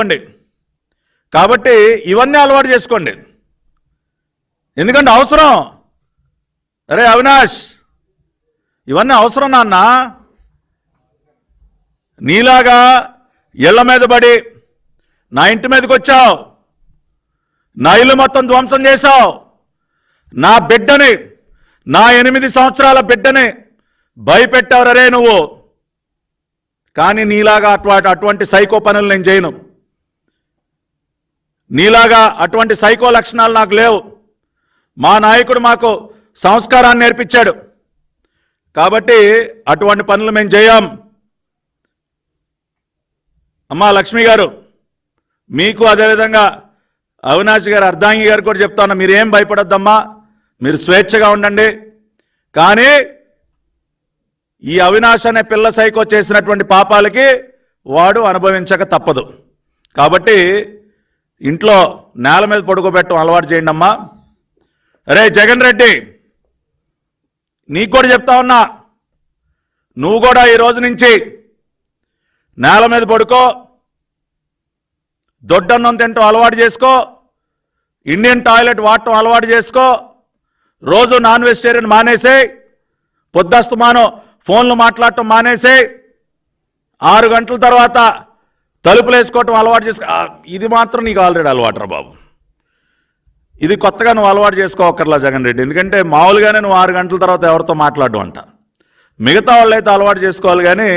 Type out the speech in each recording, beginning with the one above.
చేసుకోండి కాబట్టి ఇవన్నీ అలవాటు చేసుకోండి. ఎందుకంటే అవసరం. అరే అవినాష్ ఇవన్నీ అవసరం నాన్న. నీలాగా ఇళ్ళ మీద పడి నా ఇంటి మీదకి వచ్చావు. నా ఇల్లు మొత్తం ధ్వంసం చేశావు. నా బిడ్డని నా ఎనిమిది సంవత్సరాల బిడ్డని భయపెట్టావు రే నువ్వు. కానీ నీలాగా అటువంటి అటువంటి సైకో పనులు నేను చేయను. నీలాగా అటువంటి సైకో లక్షణాలు నాకు లేవు. మా నాయకుడు మాకు సంస్కారాన్ని నేర్పించాడు. కాబట్టి అటువంటి పనులు మేము చేయం. అమ్మా లక్ష్మి గారు మీకు అదేవిధంగా అవినాష్ గారు అర్ధాంగి గారు కూడా చెప్తాను మీరేం భయపడొద్దమ్మా మీరు స్వేచ్ఛగా ఉండండి. కానీ ఈ అవినాష్ అనే పిల్ల సైకో చేసినటువంటి పాపాలకి వాడు అనుభవించక తప్పదు. కాబట్టి ఇంట్లో నేల మీద పడుకోబెట్టడం అలవాటు చేయండి అమ్మా. రే జగన్ రెడ్డి నీకు కూడా చెప్తా ఉన్నా నువ్వు కూడా ఈ రోజు నుంచి నేల మీద పడుకో దొడ్డన్నం తింటాం అలవాటు చేసుకో ఇండియన్ టాయిలెట్ వాడటం అలవాటు చేసుకో రోజు నాన్ వెజిటేరియన్ మానేసే పొద్దస్తమానం ఫోన్లు మాట్లాడటం మానేసే ఆరు గంటల తర్వాత తలుపులు వేసుకోవటం అలవాటు చేసుకో ఇది మాత్రం నీకు ఆల్రెడీ అలవాటురా బాబు. ఇది కొత్తగా నువ్వు అలవాటు చేసుకోకర్లా జగన్ రెడ్డి. ఎందుకంటే మామూలుగానే నువ్వు ఆరు గంటల తర్వాత ఎవరితో మాట్లాడడం అంట. మిగతా వాళ్ళైతే అలవాటు చేసుకోవాలి కానీ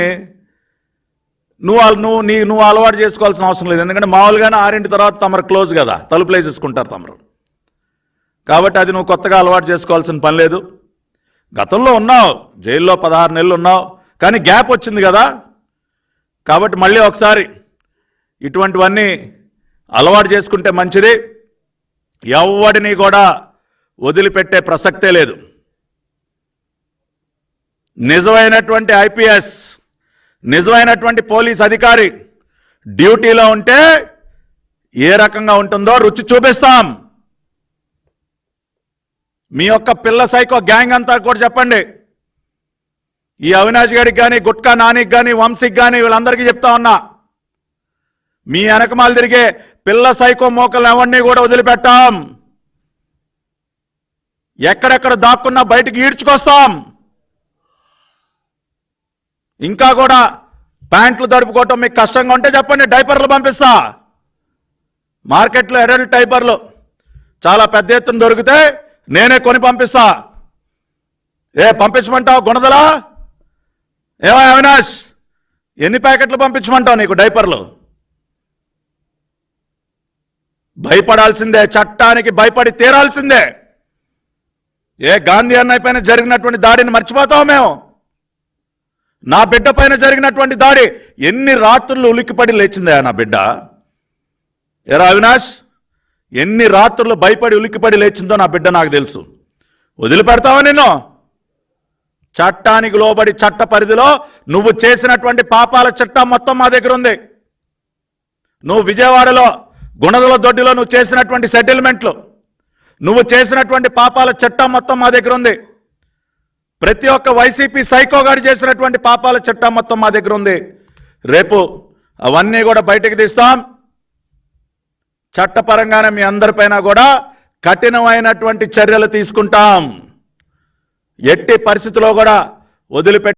నువ్వు వాళ్ళు నువ్వు నీ నువ్వు అలవాటు చేసుకోవాల్సిన అవసరం లేదు. ఎందుకంటే మామూలుగానే ఆరింటి తర్వాత తమరు క్లోజ్ కదా. తలుపులు వేసేసుకుంటారు తమరు. కాబట్టి అది నువ్వు కొత్తగా అలవాటు చేసుకోవాల్సిన పని లేదు. గతంలో ఉన్నావు. జైల్లో పదహారు నెలలు ఉన్నావు. కానీ గ్యాప్ వచ్చింది కదా. కాబట్టి మళ్ళీ ఒకసారి ఇటువంటివన్నీ అలవాటు చేసుకుంటే మంచిది. ఎవడిని కూడా వదిలిపెట్టే ప్రసక్తే లేదు. నిజమైనటువంటి ఐపీఎస్ నిజమైనటువంటి పోలీస్ అధికారి డ్యూటీలో ఉంటే ఏ రకంగా ఉంటుందో రుచి చూపిస్తాం. మీ యొక్క పిల్ల సైకో గ్యాంగ్ అంతా కూడా చెప్పండి. ఈ అవినాష్ గారికి కానీ గుట్కా నానికి కానీ వంశీకి కానీ వీళ్ళందరికీ చెప్తా ఉన్నా. మీ వెనకమాలు తిరిగే పిల్ల సైకో మోకలు ఎవరిని కూడా వదిలిపెట్టాం. ఎక్కడెక్కడ దాక్కున్నా బయటికి ఈడ్చుకొస్తాం. ఇంకా కూడా ప్యాంట్లు దడుపుకోవటం మీకు కష్టంగా ఉంటే చెప్పండి డైపర్లు పంపిస్తా. మార్కెట్లో ఎడల్ట్ డైపర్లు చాలా పెద్ద ఎత్తున దొరికితే నేనే కొని పంపిస్తా. ఏ పంపించమంటావు గుణదలా? ఏమో అవినాష్ ఎన్ని ప్యాకెట్లు పంపించమంటావు నీకు డైపర్లు? భయపడాల్సిందే చట్టానికి భయపడి తీరాల్సిందే. ఏ గాంధీ అన్నయ్య పైన జరిగినటువంటి దాడిని మర్చిపోతాం మేము. నా బిడ్డ పైన జరిగినటువంటి దాడి ఎన్ని రాత్రులు ఉలిక్కిపడి లేచిందే నా బిడ్డ. ఎరా అవినాష్ ఎన్ని రాత్రులు భయపడి ఉలిక్కిపడి లేచిందో నా బిడ్డ నాకు తెలుసు. వదిలిపెడతావా నిన్ను? చట్టానికి లోబడి చట్ట పరిధిలో నువ్వు చేసినటువంటి పాపాల చట్టం మొత్తం మా దగ్గర ఉంది. నువ్వు విజయవాడలో గుణదల దొడ్డిలో నువ్వు చేసినటువంటి సెటిల్మెంట్లు నువ్వు చేసినటువంటి పాపాల చట్టం మొత్తం మా దగ్గర ఉంది. ప్రతి ఒక్క వైసీపీ సైకో గారు చేసినటువంటి పాపాల చట్టం మొత్తం మా దగ్గర ఉంది. రేపు అవన్నీ కూడా బయటకు తీస్తాం. చట్టపరంగానే మీ అందరిపైన కూడా కఠినమైనటువంటి చర్యలు తీసుకుంటాం. ఎట్టి పరిస్థితిలో కూడా వదిలిపెట్టి